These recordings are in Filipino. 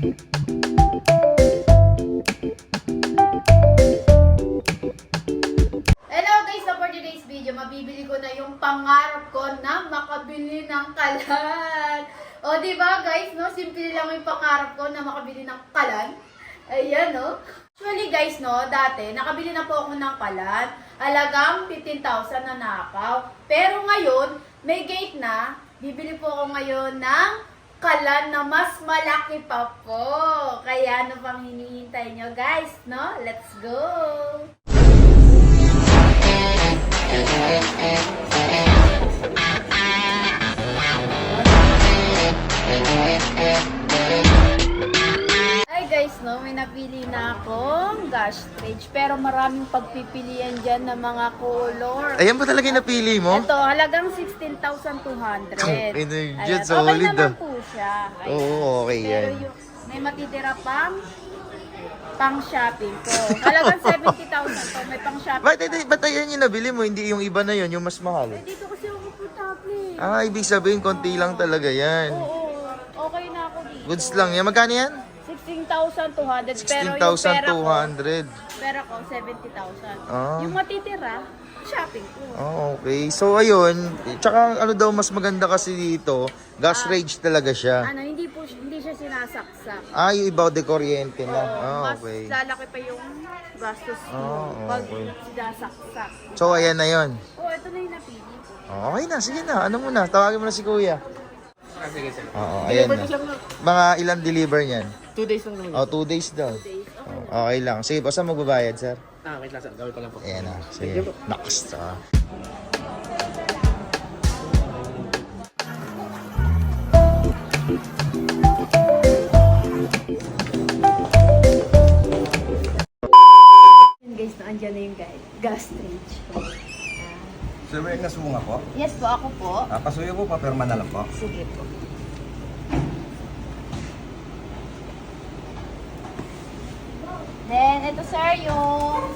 Hello guys, so for today's video, mabibili ko na yung pangarap ko na makabili ng kalan. O, ba guys, no? Simple lang yung pangarap ko na makabili ng kalan. Ayan, no? Actually guys, no, dati, nakabili na po ako ng kalan. Alagang 15,000 na nakaw. Pero ngayon, may gate na. Bibili po ako ngayon ng kalan na mas malaki pa po. Kaya ano pang hinihintay nyo guys, no? Let's go! Guys, no, may napili na akong gosh stage. Pero maraming pagpipilian dyan ng mga color. Ayan ba talaga yung napili mo? Ito, halagang 16,200. Ay, no, Ayan, dyan, okay solid, naman ah. po siya. Ayan. Oo, okay Pero yan. yung, may matitira pang pang shopping po. Halagang 70,000 to. May pang shopping Ba't, pa. ba't, ayan yung nabili mo? Hindi yung iba na yun, yung mas mahal. Eh, dito kasi ako komportable. Ah, ibig sabihin, konti lang talaga yan. Oo, okay na ako dito. Goods lang yan. Magkano yan? 16,200. Pero yung pera ko, 16,200. pera ko 70,000. Ah. Yung matitira, shopping ko. Oh, okay. So, ayun. Tsaka, ano daw, mas maganda kasi dito, gas rage talaga siya. Ano, hindi po hindi siya sinasaksak. Ah, yung iba de kuryente na. Oo, Ah, mas okay. lalaki pa yung gastos mo Ah, pag okay. sinasaksak. So, ayan na yun. Oh, ito na yung napili ko. Oh, okay na, sige na. Ano muna? Tawagin mo na si kuya. Ah, sige, sir. Oo, ayan na. Mga ilang deliver niyan? Two days lang naman. Oh, two days daw. Days. Okay. Oh, okay lang. Sige, basta magbabayad, sir. Ah, wait lang, sir. Gawin ko lang po. Ayan na. Sige. Next. Ah. Yun guys, na andyan na yung guide. Gas stage. Sir, may nasumunga po. Yes po, ako po. Ah, pasuyo po, papirma na lang po. Sige po. Ito sir, yung...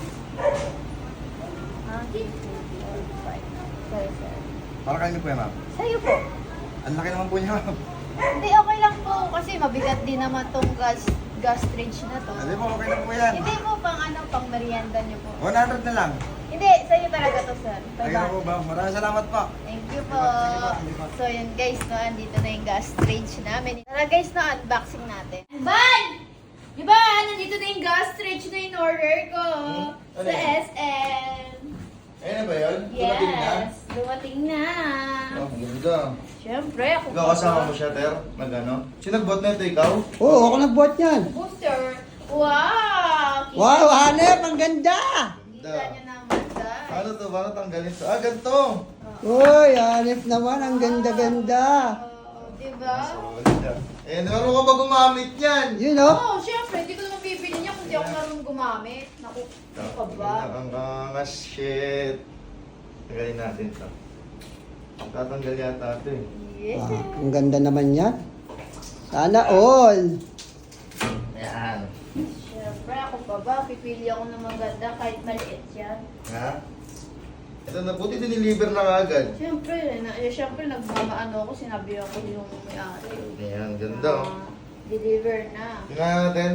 Ah, Sorry, sir. Para kayo po yan, ma'am. Sa'yo po. Ang laki naman po niya, ma'am. Hindi, okay lang po. Kasi mabigat din naman tong gas, gas stage na to. Hindi po, okay lang po yan. Hindi po pang ano, pang merienda nyo po. 100 na lang. Hindi, sa'yo talaga to, sir. Ayun na po ba? Maraming salamat po. Thank you po. Sige po, sige po. So yun guys, no, andito na yung gas stage namin. Tara guys, no, unboxing natin. Ban! Di ba, nandito na yung gas stage na in order ko ano sa yan? SM. Ayan na ba yun? Yes, dumating na. Oh, maganda. Siyempre, ako Ikaw kasama mo siya, Ter? Nag-ano? Sino nagbot na ito, ikaw? Oo, ako nagbuhat yan. Booster. Wow! Kita, Wow, hanep, ang ganda! kita nyo naman guys. Ano to? Paano tanggalin to? Ah, ganito! Uy, hanep naman, ang ganda-ganda. Oh, diba? Solid ah. Eh, naroon ka ba gumamit yan? Yun oh. Oo, oh, syempre, hindi ko naman niya di ako marunong gumamit. Naku, ano ka ba? Ang angas, shit. Tanggalin natin to. Tatanggal yata ito eh. Yes, Ah, eh. ang ganda naman yan. Sana all. Ayan. Siyempre, ako pa ba? Pipili ako ng maganda kahit maliit yan. Ha? Ito na, buti diniliver na kagad. Siyempre, na, eh, siyempre nagmamaano ako, sinabi ako yung may-ari. Ayan, ganda oh. Ah, deliver na. Tingnan natin.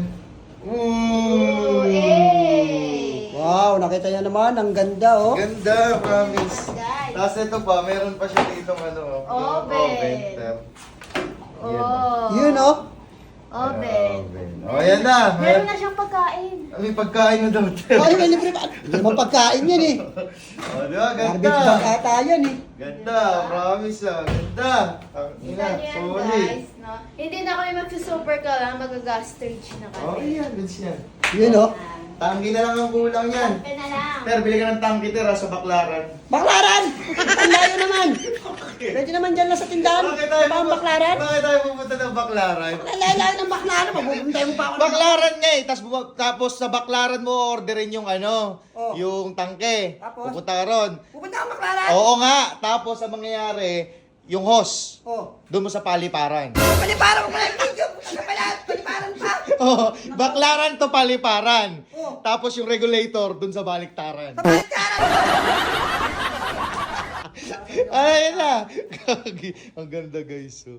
Oh, Ooh! eh! Wow, nakita niyo naman, ang ganda oh. Ganda, promise. Tapos ito pa, meron pa siya dito ano, Oven. Ter. Oh. Yun oh. Oven. Oven. Oh, ayan na. Meron na siyang pagkain. Ah, May pagkain na daw. Ay, may libre pa. Hindi naman pagkain yan eh. Oh, di ba? Garbage bag Ganda. ata yan eh. Ganda, promise ah. Ganda. Ang ina, yan, solid. guys. No? Hindi na kami magsusuper ka lang, mag-gastrage na kami. Oh, ayan, goods yan. Yun oh. Tanggi na lang ang kulang yan. Kampe na lang. Ter, bili ka ng tangki, Ter, ah, sa baklaran. Baklaran! Ang layo naman. Pwede naman dyan lang sa tindahan. Bakit tayo, Sa pang baklaran. bakit tayo pupunta ng baklaran? Ang layo ng baklaran. Mabubuntay mo pa ako. ng- Baklaran nga eh. Tapos, buma- tapos sa baklaran mo orderin yung ano, Oh. yung tangke. Tapos? Pupunta ka ron. Pupunta ang baklaran. Oo nga. Tapos ang mangyayari, yung hose, Oh. doon mo sa paliparan. Paliparan mo pala yung video. Ano pala? Paliparan pa. Oo, baklaran to paliparan. Tapos yung regulator dun sa baliktaran. Sa baliktaran! Ay na! Ang ganda guys. Oh.